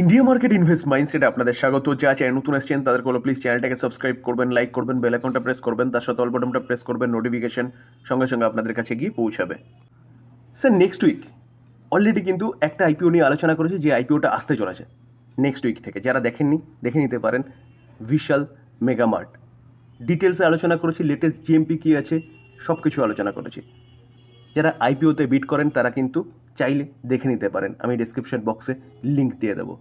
India market invest মাইন্ডসেটে আপনাদের স্বাগত। যা চ্যানেল নতুন আসছেন, তাদের কোনো প্লিজ চ্যানেলটাকে সাবস্ক্রাইব করবেন লাইক করবেন বেল প্রেস করবেন, তার সাথে অল বটনটা প্রেস করবেন নোটিফিকেশন সঙ্গে সঙ্গে আপনাদের কাছে গিয়ে পৌঁছাবে। স্যার নেক্সট উইক অলরেডি কিন্তু একটা আইপিও নিয়ে আলোচনা করেছে, যে আইপিওটা আসতে চলেছে। নেক্সট উইক থেকে। যারা দেখেননি, দেখে নিতে পারেন বিশাল মেগামার্ট ডিটেলসে আলোচনা করেছি লেটেস্ট জিএমপি কী আছে সব কিছু আলোচনা করেছি। যারা আইপিওতে বিট করেন, তারা কিন্তু চাইলে দেখে নিতে পারেন। আমি ডিসক্রিপশন বক্সে লিঙ্ক দিয়ে দেবো।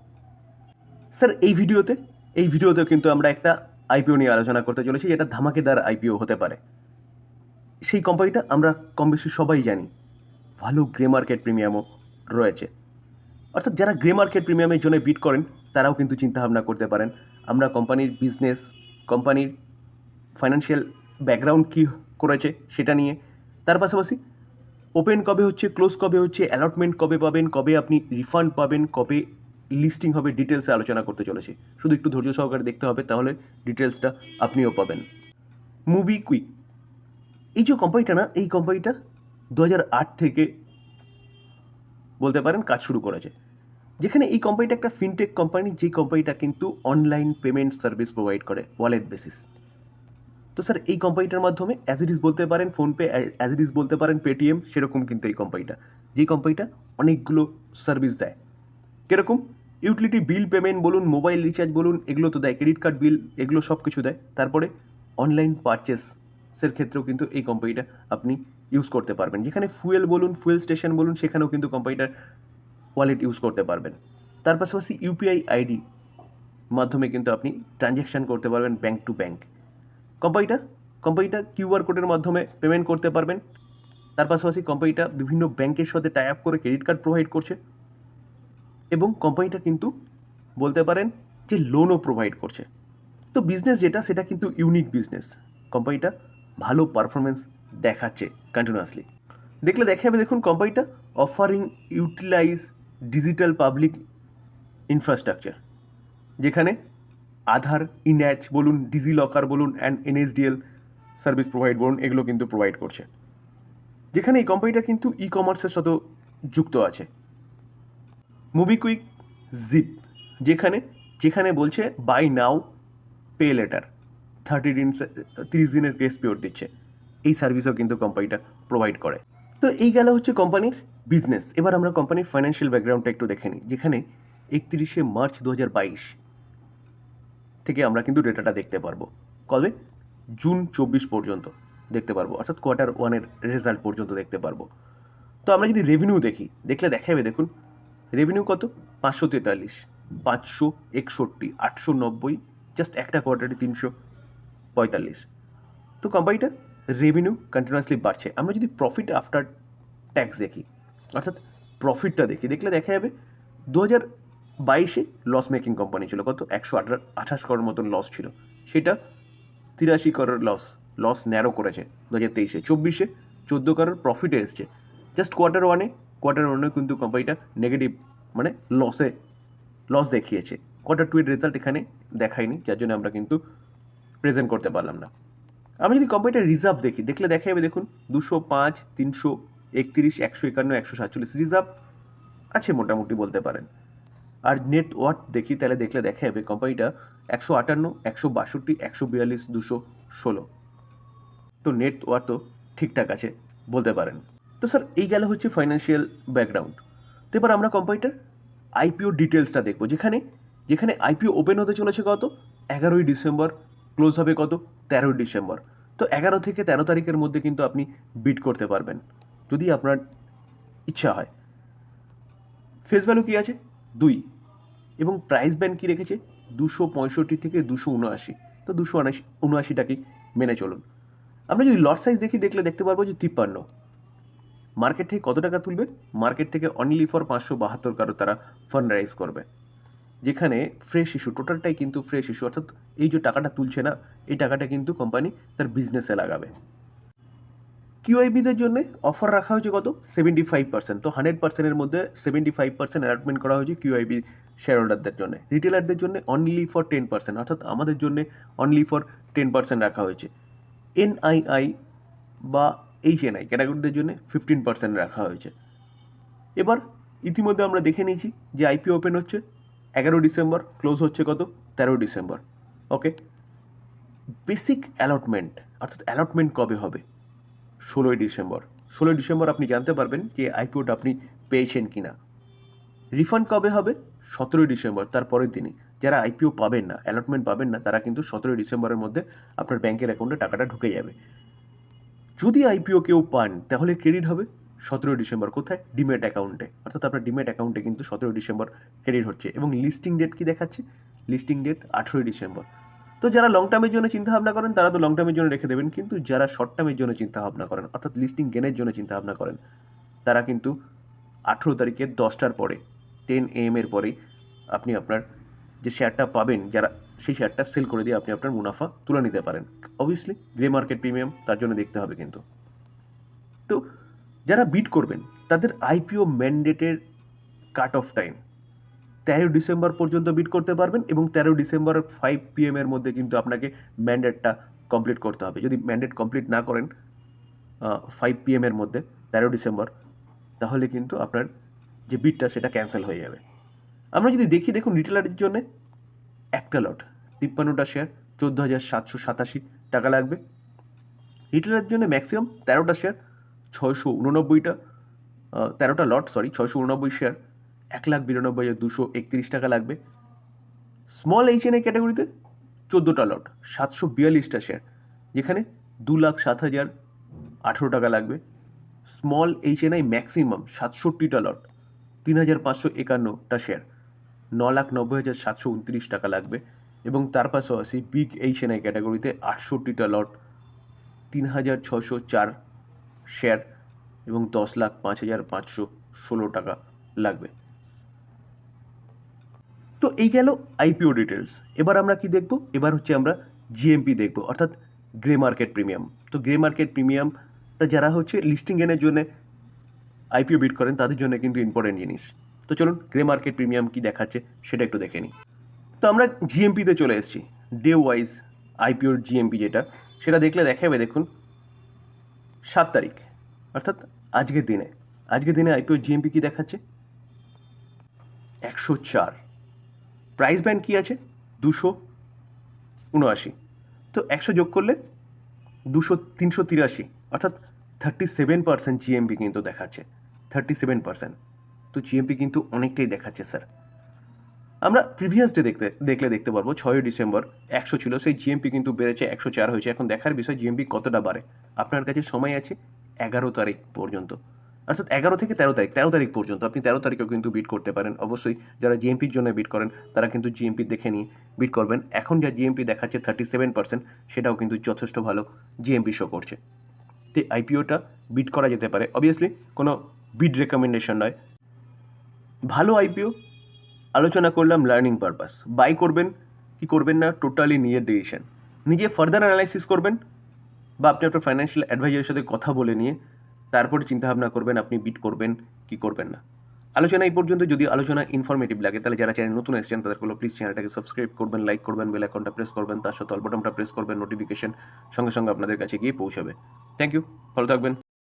স্যার, এই ভিডিওতে এই ভিডিওতে কিন্তু আমরা একটা আইপিও নিয়ে আলোচনা করতে চলেছি, যেটা ধামাকেদার আইপিও হতে পারে। সেই কোম্পানিটা আমরা কম বেশি সবাই জানি। ভালো গ্রে মার্কেট প্রিমিয়ামও রয়েছে। অর্থাৎ যারা গ্রে মার্কেট প্রিমিয়ামের জন্য বিট করেন, তারাও কিন্তু চিন্তাভাবনা করতে পারেন, আমরা কোম্পানির বিজনেস কোম্পানির ফাইন্যান্সিয়াল ব্যাকগ্রাউন্ড কী করেছে সেটা নিয়ে। তার পাশাপাশি ওপেন কবে হচ্ছে ক্লোজ কবে হচ্ছে অ্যালটমেন্ট কবে পাবেন, কবে আপনি রিফান্ড পাবেন, কবে লিস্টিং হবে ডিটেলসে আলোচনা করতে চলেছি। শুধু একটু ধৈর্য সহকারে দেখতে হবে, তাহলে ডিটেলসটা আপনিও পাবেন। মুভি কুইক এই যে কোম্পানিটা না, এই কোম্পানিটা দু থেকে বলতে পারেন কাজ শুরু করেছে। যেখানে এই কোম্পানিটা একটা ফিনটেক কোম্পানি যেই কোম্পানিটা কিন্তু অনলাইন পেমেন্ট সার্ভিস প্রোভাইড করে ওয়ালেট বেসিস তো স্যার এই কোম্পানিটার মাধ্যমে অ্যাজ ইট ইজ বলতে পারেন ফোনপে অ্যাজ ইট ইজ বলতে পারেন পেটিএম সেরকম কিন্তু এই কোম্পানিটা যেই কোম্পানিটা অনেকগুলো সার্ভিস দেয়। কীরকম? ইউটিলিটি বিল পেমেন্ট বলুন মোবাইল রিচার্জ বলুন, এগুলো তো দেয় ক্রেডিট কার্ড বিল এগুলো সব কিছু দেয়। তারপরে অনলাইন পারচেসের ক্ষেত্রেও কিন্তু এই কোম্পানিটা আপনি ইউজ করতে পারবেন। যেখানে ফুয়েল বলুন ফুয়েল স্টেশন বলুন, সেখানেও কিন্তু কোম্পানিটার ওয়ালেট ইউজ করতে পারবেন। তার পাশাপাশি ইউপিআই আইডি মাধ্যমে কিন্তু আপনি ট্রানজ্যাকশান করতে পারবেন ব্যাংক টু ব্যাংক কোম্পানিটা কোম্পানিটা কিউআর কোডের মাধ্যমে পেমেন্ট করতে পারবেন। তার পাশাপাশি কোম্পানিটা বিভিন্ন ব্যাংকের সাথে টাই আপ করে ক্রেডিট কার্ড প্রোভাইড করছে। এবং কোম্পানিটা কিন্তু বলতে পারেন যে লোনও প্রোভাইড করছে। তো বিজনেস যেটা, সেটা কিন্তু ইউনিক বিজনেস কোম্পানিটা ভালো পারফরমেন্স দেখাচ্ছে কন্টিনিউয়াসলি দেখলে দেখা যাবে দেখুন কোম্পানিটা offering utilise digital public infrastructure যেখানে আধার ইন্যাচ বলুন ডিজি লকার বলুন অ্যান্ড এনএসডিএল সার্ভিস প্রোভাইড বলুন, এগুলো কিন্তু প্রোভাইড করছে। যেখানে এই কোম্পানিটা কিন্তু ই কমার্সের সাথেও যুক্ত আছে। মুভিকুইক জিপ যেখানে যেখানে বলছে buy now pay later thirty দিন তিরিশ দিনের গ্রেস পিরিয়ড দিচ্ছে। এই সার্ভিসও কিন্তু কোম্পানিটা প্রোভাইড করে। তো এই গেল হচ্ছে কোম্পানির বিজনেস এবার আমরা কোম্পানির ফাইন্যান্সিয়াল ব্যাকগ্রাউন্ডটা একটু দেখে নিই। যেখানে একত্রিশে মার্চ দু হাজার বাইশ থেকে আমরা কিন্তু ডেটাটা দেখতে পারব। কবে? জুন চব্বিশ পর্যন্ত দেখতে পারব। অর্থাৎ কোয়ার্টার ওয়ানের রেজাল্ট পর্যন্ত দেখতে পারব। তো আমরা যদি রেভিনিউ দেখি, দেখলে দেখাবে, দেখুন রেভিনিউ কত? পাঁচশো তেতাল্লিশ, পাঁচশো একষট্টি, আটশো নব্বই জাস্ট একটা কোয়ার্টারে তিনশো পঁয়তাল্লিশ। তো কোম্পানিটা রেভিনিউ কন্টিনিউয়াসলি বাড়ছে। আমরা যদি প্রফিট আফটার ট্যাক্স দেখি, অর্থাৎ প্রফিটটা দেখি, দেখলে দেখা যাবে দু হাজার বাইশে লস মেকিং কোম্পানি ছিল। কত? একশো আঠাশ করোর মতন লস ছিল। সেটা তিরাশি করোর লস লস ন্যারো করেছে দু হাজার তেইশে। চব্বিশে চোদ্দ করোর প্রফিটে এসছে। জাস্ট কোয়ার্টার ওয়ানে কোয়ার্টার ওয়ানে কিন্তু কোম্পানিটা নেগেটিভ মানে লসে লস দেখিয়েছে। কোয়ার্টার টু এর রেজাল্ট এখানে দেখায়নি, যার জন্য আমরা কিন্তু প্রেজেন্ট করতে পারলাম না। আমরা যদি কোম্পানিটার রিজার্ভ দেখি, দেখলে দেখা যাবে দেখুন, দুশো পাঁচ, তিনশো একত্রিশ, একশো একান্ন, একশো সাতচল্লিশ রিজার্ভ আছে মোটামুটি বলতে পারেন। আর নেট ওয়ার্থ দেখি, তাহলে দেখলে দেখা যাবে কোম্পানিটা একশো আটান্ন, একশো বাষট্টি, একশো বিয়াল্লিশ, দুশো ষোলো। তো নেট ওয়ার্থও ঠিকঠাক আছে বলতে পারেন। তো স্যার, এই গেল হচ্ছে ফাইন্যান্সিয়াল ব্যাকগ্রাউন্ড তো এবার আমরা কোম্পানিটার আইপিও ডিটেলসটা দেখব। যেখানে যেখানে আইপিও ওপেন হতে চলেছে কত? এগারোই ডিসেম্বর ক্লোজ হবে কত? তেরোই ডিসেম্বর। তো এগারো থেকে তেরো তারিখের মধ্যে কিন্তু আপনি বিট করতে পারবেন, যদি আপনার ইচ্ছা হয়। ফেস ভ্যালু কী আছে? দুই। এবং প্রাইস ব্যান্ড কী রেখেছে? দুশো পঁয়ষট্টি থেকে দুশো উনআশি। তো দুশো উনআশি উনআশিটাকেই মেনে চলুন। আমরা যদি লট সাইজ দেখি, দেখলে দেখতে পারব যে তিপ্পান্ন। মার্কেট থেকে কত টাকা তুলবে? মার্কেট থেকে অনলি ফর পাঁচশো বাহাত্তর কারও তারা ফান্ড রাইজ করবে। যেখানে ফ্রেশ ইস্যু টোটালটাই কিন্তু ফ্রেশ ইস্যু অর্থাৎ এই যে টাকাটা তুলছে না, এই টাকাটা কিন্তু কোম্পানি তার বিজনেসে লাগাবে। কিউআইবিদের জন্য অফার রাখা হয়েছে কত? সেভেন্টি ফাইভ পার্সেন্ট তো হান্ড্রেড পার্সেন্টের মধ্যে সেভেন্টি ফাইভ পার্সেন্ট অ্যালটমেন্ট করা হয়েছে কিউআইবি শেয়ার হোল্ডারদের জন্য। রিটেলারদের জন্য অনলি ফর টেন পার্সেন্ট অর্থাৎ আমাদের জন্য অনলি ফর টেন পার্সেন্ট রাখা হয়েছে। এনআইআই বা এইচএনআই ক্যাটাগরিদের জন্য ফিফটিন পার্সেন্ট রাখা হয়েছে। এবার ইতিমধ্যে আমরা দেখে নিয়েছি যে আইপিও ওপেন হচ্ছে এগারো ডিসেম্বর ক্লোজ হচ্ছে কত? তেরো ডিসেম্বর। ওকে বেসিক অ্যালটমেন্ট অর্থাৎ অ্যালটমেন্ট কবে হবে? ষোলোই ডিসেম্বর। ষোলোই ডিসেম্বর আপনি জানতে পারবেন যে আইপিওটা আপনি পেয়েছেন কি না রিফান্ড কবে হবে? সতেরোই ডিসেম্বর, তার পরের দিনই। যারা আইপিও পাবেন না অ্যালটমেন্ট পাবেন না, তারা কিন্তু সতেরোই ডিসেম্বরের মধ্যে আপনার ব্যাংকের অ্যাকাউন্টে টাকাটা ঢুকে যাবে। যদি আইপিও কেউ পান, তাহলে ক্রেডিট হবে সতেরোই ডিসেম্বর। কোথায়? ডিমেট অ্যাকাউন্টে অর্থাৎ আপনার ডিমেট অ্যাকাউন্টে কিন্তু সতেরোই ডিসেম্বর ক্রেডিট হচ্ছে এবং লিস্টিং ডেট কি দেখাচ্ছে? লিস্টিং ডেট আঠেরোই ডিসেম্বর। তো যারা লং টার্মের জন্য চিন্তা ভাবনা করেন, তারা তো লং টার্মের জন্য রেখে দেবেন। কিন্তু যারা শর্ট টার্মের জন্য চিন্তা ভাবনা করেন, অর্থাৎ লিস্টিং গেনের জন্য চিন্তা ভাবনা করেন, তারা কিন্তু আঠেরো তারিখে দশটার পরে টেন এম এর পরেই আপনি আপনার যে শেয়ারটা পাবেন, যারা সেই শেয়ারটা সেল করে দিয়ে আপনি আপনার মুনাফা তুলে নিতে পারেন। অবভিয়াসলি গ্রে মার্কেট প্রিমিয়াম তার জন্য দেখতে হবে কিন্তু। তো যারা বিট করবেন, তাদের আইপিও ম্যান্ডেটের কাট অফ টাইম তেরো ডিসেম্বর পর্যন্ত বিট করতে পারবেন এবং তেরো ডিসেম্বর ফাইভ পিএম এর মধ্যে কিন্তু আপনাকে ম্যান্ডেটটা কমপ্লিট করতে হবে। যদি ম্যান্ডেট কমপ্লিট না করেন ফাইভ পিএম এর মধ্যে তেরো ডিসেম্বর, তাহলে কিন্তু আপনার যে বিটটা সেটা ক্যান্সেল হয়ে যাবে। আমরা যদি দেখি, দেখুন রিটেলারের জন্য একটা লট। তিপ্পান্নটা শেয়ার চোদ্দ হাজার সাতশো সাতাশি টাকা লাগবে। রিটেলারের জন্য ম্যাক্সিমাম তেরোটা শেয়ার ছয়শো উননব্বইটা তেরোটা লট সরি ছয়শো উননব্বই শেয়ার এক লাখ বিরানব্বই হাজার দুশো একত্রিশ টাকা লাগবে। স্মল এইচ এন আই ক্যাটাগরিতে চোদ্দোটা লট, সাতশো বিয়াল্লিশটা শেয়ার যেখানে দু লাখ সাত হাজার আঠেরো টাকা লাগবে। Small H N I maximum সাতষট্টিটা lot, তিন হাজার পাঁচশো একান্নটা শেয়ার ন লাখ নব্বই হাজার সাতশো উনত্রিশ টাকা লাগবে এবং তার পাশাপাশি বিগ এইচ এন আই ক্যাটাগরিতে আটষট্টিটা লট তিন হাজার ছশো চার শেয়ার এবং দশ লাখ পাঁচ হাজার পাঁচশো ষোলো টাকা লাগবে। তো এই গেল আইপিও ডিটেলস এবার আমরা কি দেখব? এবার হচ্ছে আমরা জিএমপি দেখব, অর্থাৎ গ্রে মার্কেট প্রিমিয়াম তো গ্রে মার্কেট প্রিমিয়ামটা যারা হচ্ছে লিস্টিং এনের জন্য আইপিও বিট করেন, তাদের জন্য কিন্তু ইম্পর্টেন্ট জিনিস। তো চলুন গ্রে মার্কেট প্রিমিয়াম কি দেখাচ্ছে সেটা একটু দেখে নিই। তো আমরা জিএমপিতে চলে এসেছি ডে ওয়াইজ আইপিওর জিএমপি যেটা, সেটা দেখলে দেখাবে দেখুন, সাত তারিখ, অর্থাৎ আজকের দিনে। আজকের দিনে আইপিও জিএমপি কি দেখাচ্ছে? একশো চার। প্রাইস ব্যান্ড কী আছে? দুশো উনআশি। তো একশো যোগ করলে দুশো তিনশো তিরাশি, অর্থাৎ থার্টি সেভেন পার্সেন্ট জিএমপি কিন্তু দেখাচ্ছে। থার্টি সেভেন পার্সেন্ট তো জিএমপি কিন্তু অনেকটাই দেখাচ্ছে, স্যার। আমরা প্রিভিয়াস ডে দেখতে, দেখলে দেখতে পারব, ছয়ই ডিসেম্বর একশো ছিল, সেই জিএমপি কিন্তু বেড়েছে একশো চার হয়েছে। এখন দেখার বিষয় জিএমপি কতটা বাড়ে? আপনার কাছে সময় আছে এগারো তারিখ পর্যন্ত। অর্থাৎ এগারো থেকে তেরো তারিখ তেরো তারিখ পর্যন্ত। আপনি তেরো তারিখেও কিন্তু বিট করতে পারেন। অবশ্যই যারা জিএমপির জন্য বিট করেন, তারা কিন্তু জিএমপি দেখে নিয়ে বিট করবেন। এখন যা জিএমপি দেখাচ্ছে থার্টি সেভেন পার্সেন্ট সেটাও কিন্তু যথেষ্ট ভালো জিএমপি শো করছে। তো আইপিওটা বিট করা যেতে পারে। অবভিয়াসলি কোনো বিড রেকমেন্ডেশন নয়। ভালো আইপিও আলোচনা করলাম লার্নিং পারপাস বাই করবেন, কি করবেন না টোটালি নিজের ডিসিশন নিজে ফার্দার অ্যানালাইসিস করবেন, বা আপনি আপনার ফাইন্যান্সিয়াল অ্যাডভাইজারের সাথে কথা বলে নিয়ে, তারপরে চিন্তাভাবনা করবেন আপনি বিট করবেন, কি করবেন না। আলোচনা এই পর্যন্ত। যদি আলোচনা ইনফরমেটিভ লাগে, তাহলে যারা চ্যানেল নতুন এসেছেন তাদেরগুলো প্লিজ চ্যানেলটাকে সাবস্ক্রাইব করবেন লাইক করবেন বেল আইকনটা প্রেস করবেন, তার সাথে অল বটনটা প্রেস করবেন নোটিফিকেশন সঙ্গে সঙ্গে আপনাদের কাছে গিয়ে পৌঁছাবে। থ্যাংক ইউ ভালো থাকবেন।